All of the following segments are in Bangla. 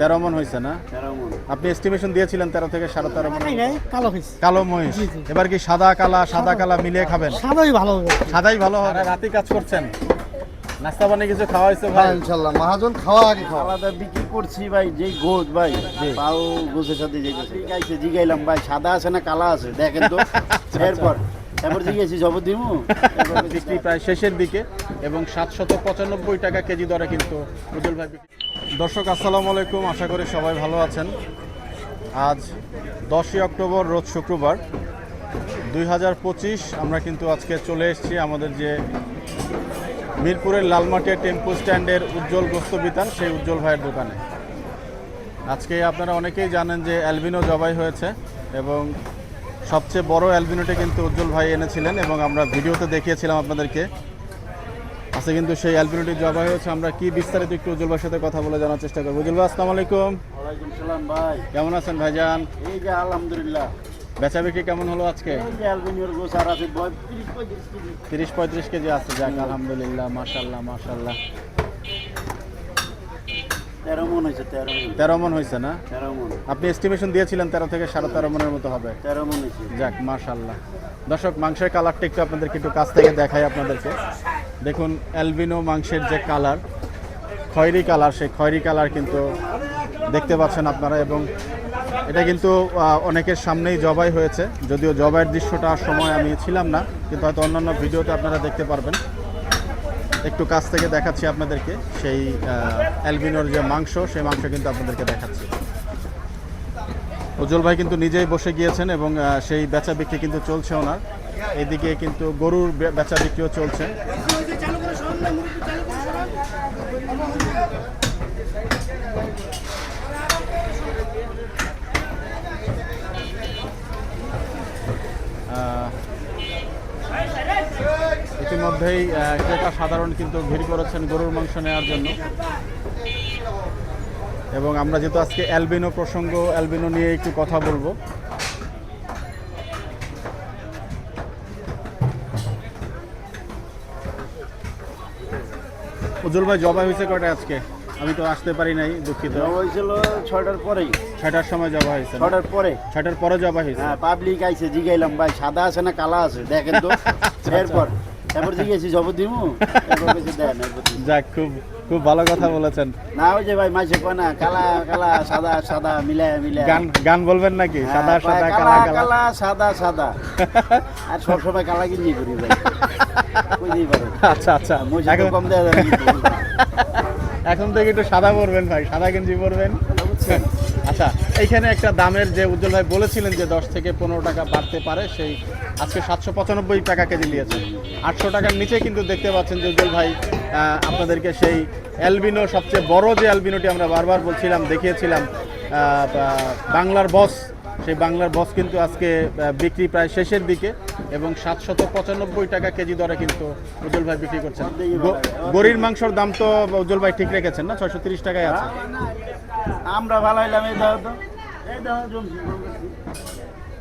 তেরো মন হয়েছে না? আপনি এস্টিমেশন দিয়েছিলেন তেরো থেকে সাড়ে তেরো মন। নাই নাই কালো হয়েছে। কালো মহিষ। জি, জি। এবার কি সাদা কালা সাদা কালা মিলিয়ে খাবেন? সাদাই ভালো হবে। সাদাই ভালো হবে। রাতে কাজ করছেন? নাস্তা পানি কিছু খাওয়া হয়েছে ভাই? ইনশাল্লাহ। মহাজন খাওয়া আগে খাওয়া। আলাদা বিক্রি করছি ভাই যেই গোছ ভাই। জি। পাও গোছের সাথে যেতেছে গাইছে জিগাইলাম ভাই। সাদা আছে না কালা আছে? দেখেন তো। এরপর? তারপর জিগেছি জব এরপর বিক্রি প্রায় শেষের দিকে এবং সাতশত পঁচানব্বই টাকা কেজি দরে কিন্তু উজ্জ্বল ভাই বিক্রি- দর্শক আসসালামু আলাইকুম আশা করি সবাই ভালো আছেন। আজ দশই অক্টোবর রোজ শুক্রবার। দুই হাজার পঁচিশ আমরা কিন্তু আজকে চলে এসেছি আমাদের যে মিরপুরের লালমাটিয়া টেম্পো স্ট্যান্ডের উজ্জ্বল গোস্ত বিতান সেই উজ্জ্বল ভাইয়ের দোকানে। আজকে আপনারা অনেকেই জানেন যে অ্যালবিনো জবাই হয়েছে এবং সবচেয়ে বড় অ্যালবিনোটা কিন্তু উজ্জ্বল ভাই এনেছিলেন এবং আমরা ভিডিওতে দেখিয়েছিলাম আপনাদেরকে। আজকে কিন্তু সেই অ্যালবিনোটি জবাই হয়েছে আমরা কি বিস্তারিত একটু উজ্জ্বল ভাইয়ের সাথে কথা বলে জানার চেষ্টা করব। উজ্জ্বল ভাই আসসালামু আলাইকুম। ওয়ালাইকুম সালাম ভাই। কেমন আছেন ভাইজান? এই যে আলহামদুলিল্লাহ। বেচা বিক্রি কেমন হলো আজকে? আছে তিরিশ পঁয়ত্রিশ কেজি আছে। যাক আলহামদুলিল্লাহ মাশাল্লাহ মাশাল্লাহ তেরো মন হয়েছে তেরো মন। তেরো মন হয়েছে না? তেরো মন। আপনি এস্টিমেশন দিয়েছিলেন তেরো থেকে সাড়ে তেরো মনের মতো হবে। তেরো মন হয়েছে। যাক মাশাল্লাহ দর্শক মাংসের কালারটা একটু আপনাদেরকে একটু কাছ থেকে দেখাই আপনাদেরকে। দেখুন অ্যালবিনো মাংসের যে কালার খয়েরি কালার সেই খয়েরি কালার কিন্তু দেখতে পাচ্ছেন আপনারা এবং এটা কিন্তু অনেকের সামনেই জবাই হয়েছে। যদিও জবাইয়ের দৃশ্যটা সময় আমি ছিলাম না কিন্তু হয়তো অন্যান্য ভিডিওতে আপনারা দেখতে পারবেন। একটু কাছ থেকে দেখাচ্ছি আপনাদেরকে সেই অ্যালবিনোর যে মাংস, সেই মাংস কিন্তু আপনাদেরকে দেখাচ্ছি। উজ্জ্বল ভাই কিন্তু নিজেই বসে গিয়েছেন এবং সেই বেচা বিক্রি কিন্তু চলছে ওনার এদিকে কিন্তু গরুর বেচা বিক্রিও চলছে। ইতিমধ্যেই ক্রেতা সাধারণ কিন্তু ভিড় করেছেন গরুর মাংস নেওয়ার জন্য। এবং আমরা যেহেতু আজকে অ্যালবিনো প্রসঙ্গ অ্যালবিনো নিয়ে একটু কথা বলব। উজ্জ্বল ভাই জবাই হয়েছে কয়টা আজকে? আমি তো আসতে পারি নাই দুঃখিত। হয়েছিল ছয়টার পরেই। ছয়টার সময় জবা হয়েছে না? ছটার পরে। ছয়টার পরে জবা হয়েছে? হ্যাঁ পাবলিক আইছে জিগাইলাম ভাই সাদা আছে না কালা আছে দেখেন তো। এরপর। জব দিমু? এরপর কিছু দেন দিমু। যাক খুব খুব ভালো কথা বলেছেন। না ওই যে ভাই মাইসে কয় না কালা কালা সাদা সাদা মিলায় মিলায়। গান গান বলবেন নাকি? হ্যাঁ, সাদা সাদা কালা কালা সাদা সাদা। আর সব সময় কালা গিঞ্জি করি ভাই। বুঝতেই পারো। আচ্ছা আচ্ছা। এখন কম দেওয়া যাবে এখন থেকে একটু সাদা পরবেন ভাই সাদা গেঞ্জি পরবেন? আচ্ছা এইখানে একটা দামের যে উজ্জ্বল ভাই বলেছিলেন যে দশ থেকে পনেরো টাকা বাড়তে পারে সেই আজকে সাতশো পঁচানব্বই টাকা কেজি নিয়েছে। আটশো টাকার নিচে কিন্তু দেখতে পাচ্ছেন যে উজ্জ্বল ভাই আপনাদেরকে সেই অ্যালবিনো, সবচেয়ে বড় যে অ্যালবিনোটি আমরা বারবার বলছিলাম, দেখিয়েছিলাম বাংলার বস, সেই বাংলার বস কিন্তু আজকে বিক্রি প্রায় শেষের দিকে এবং সাতশত পঁচানব্বই টাকা কেজি দরে কিন্তু উজ্জ্বল ভাই বিক্রি করছেন। গরুর মাংসর দাম তো উজ্জ্বল ভাই ঠিক রেখেছেন না? ছয়শো তিরিশ টাকায় আছে। আমরা ভালো হইলাম, এই দাও তো, এই দাও।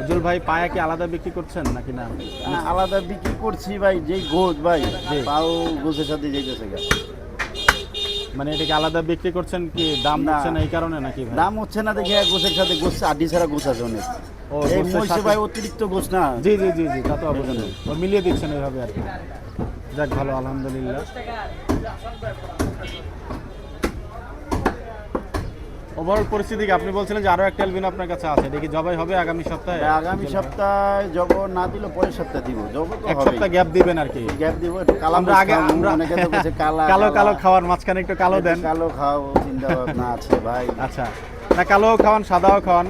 উজ্জ্বল ভাই পায়া কি আলাদা বিক্রি করছেন নাকি না? আলাদা বিক্রি করছি ভাই যেই গোছ ভাই। পাও গোছের সাথে যেতেছে মানে এটাকে আলাদা বিক্রি করছেন কি দাম হচ্ছে না। এই কারণে নাকি ভাই? দাম হচ্ছে না দেখে গোছের সাথে গোছ আড্ডি ছাড়া গোছ আছে অনেক। ও, মহিষে ভাই অতিরিক্ত গোছ না। জি জি জি জি তা তো অবশ্যই। ও মিলিয়ে দিচ্ছেন এইভাবে আর কি। যাক ভালো আলহামদুলিল্লাহ। ওভারঅল পরিস্থিতি আপনি বলছিলেন যে আরও একটা এলবিন আপনার কাছে আছে। দেখি জবাই হবে আগামী সপ্তাহে? আগামী সপ্তাহে জব না দিলে পরের সপ্তাহে দিব। জব তো এক সপ্তাহ গ্যাপ দিবেন আর কি। গ্যাপ দিব কালো আমরা আগে আমরা অনেকে তো বলছে কালা কালো কালো। খাওয়ার মাঝখানে একটু কালো দেন। কালো খাও চিন্তা ভাবনা আছে ভাই। আচ্ছা। না কালোও খাওয়ান সাদাও খাওয়ান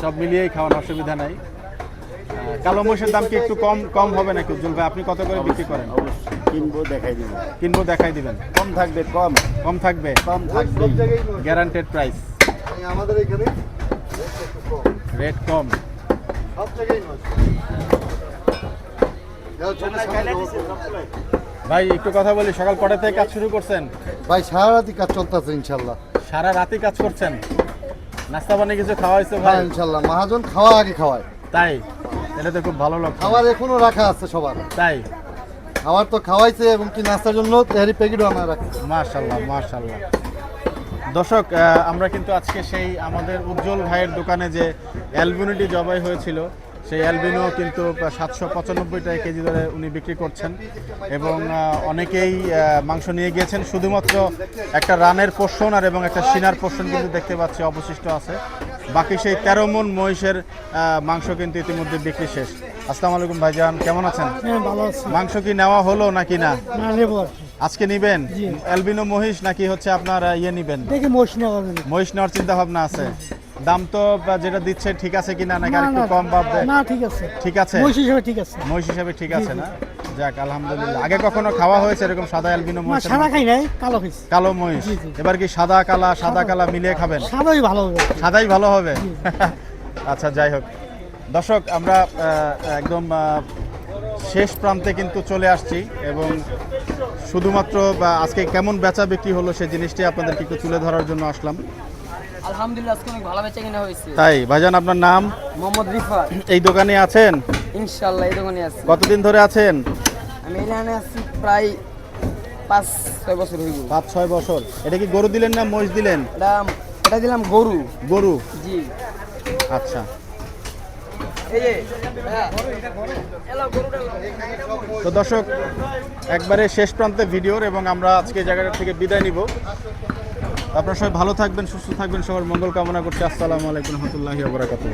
সব মিলিয়েই খাওয়ান অসুবিধা নাই। কালো মহিষের দাম কি একটু কম কম হবে নাকি? উজ্জ্বল ভাই আপনি কত করে বিক্রি করেন? অবশ্যই। কিনবো দেখাই দিব কিনবো দেখাই দিবেন। কম থাকবে কম। কম থাকবে? কম থাকবে। গ্যারান্টেড প্রাইস আমাদের এখানে রেট কম। সব জায়গায় ভাই একটু কথা বলি সকাল কটা থেকে কাজ শুরু করছেন? ভাই সারা রাতি কাজ চলতেছে ইনশাল্লাহ। সারা রাতে কাজ করছেন? নাস্তা পানি কিছু খাওয়া হয়েছে ভাই? হ্যাঁ ইনশাল্লাহ। মহাজন খাওয়া আগে খাওয়ায়। তাই? এটা তো খুব ভালো লক্ষণ। খাবার এখনও রাখা আছে সবার। তাই? খাবার তো খাওয়াইছে এবং কি নাস্তার জন্য তেহারি প্যাকেটও আনা রাখছে। মাশাল্লাহ মাশাল্লাহ দর্শক আমরা কিন্তু আজকে সেই আমাদের উজ্জ্বল ভাইয়ের দোকানে যে অ্যালবিনিটি জবাই হয়েছিল, সেই অ্যালবিনো কিন্তু সাতশো পঁচানব্বই টাকা কেজি দরে উনি বিক্রি করছেন এবং অনেকেই মাংস নিয়ে গিয়েছেন। শুধুমাত্র একটা রানের পোষণ আর এবং একটা সিনার পোষণ কিন্তু দেখতে পাচ্ছি, অবশিষ্ট আছে। বাকি সেই তেরো মন মহিষের মাংস কিন্তু ইতিমধ্যে বিক্রি শেষ। আসসালামু আলাইকুম ভাইজান কেমন আছেন? হ্যাঁ মাংস কি নেওয়া হলো নাকি না। আজকে নিবেন? অ্যালবিনো মহিষ নাকি হচ্ছে আপনার ইয়ে নিবেন। মহিষ নেওয়ার চিন্তা ভাবনা আছে। দাম তো যেটা দিচ্ছে ঠিক আছে কিনা নাকি আরেকটু কম পাবে না ঠিক আছে। ঠিক আছে? মোষ হিসেবে ঠিক আছে। মহিষ হিসাবে ঠিক আছে না? যাক আলহামদুলিল্লাহ। আগে কখনো খাওয়া হয়েছে এরকম সাদা অ্যালবিনো মহিষ সাদা খাই নাই কালো খাইছি। কালো মহিষ জি, জি। এবার কি সাদা কালা সাদা কালা মিলিয়ে খাবেন? সাদাই ভালো হবে। সাদাই ভালো হবে? আচ্ছা যাই হোক। দর্শক আমরা একদম শেষ প্রান্তে কিন্তু চলে আসছি এবং শুধুমাত্র বা আজকে কেমন বেচা বিক্রি হলো সেই জিনিসটি আপনাদেরকে একটু তুলে ধরার জন্য আসলাম। আলহামদুলিল্লাহ আজকে অনেক ভালো বেচা কিনা হয়েছে। তাই ভাইজান আপনার নাম? মোহাম্মদ রিফাত। এই দোকানে আছেন? ইনশাল্লাহ এই দোকানে আছি। কতদিন ধরে আছেন? আমি এখানে আছি প্রায় পাঁচ ছয় বছর হয়ে গেল। পাঁচ ছয় বছর। এটা কি গরু দিলেন না মহিষ দিলেন? এটা এটা দিলাম গরু। গরু? জি। আচ্ছা। হ্যাঁ। তো দর্শক একবারে শেষ প্রান্তে ভিডিওর এবং আমরা আজকে জায়গাটা থেকে বিদায় নিব। আপনারা সবাই ভালো থাকবেন সুস্থ থাকবেন সবার মঙ্গল কামনা করছি। আসসালামু আলাইকুম রহমতুল্লাহি ওবরাকাতুহ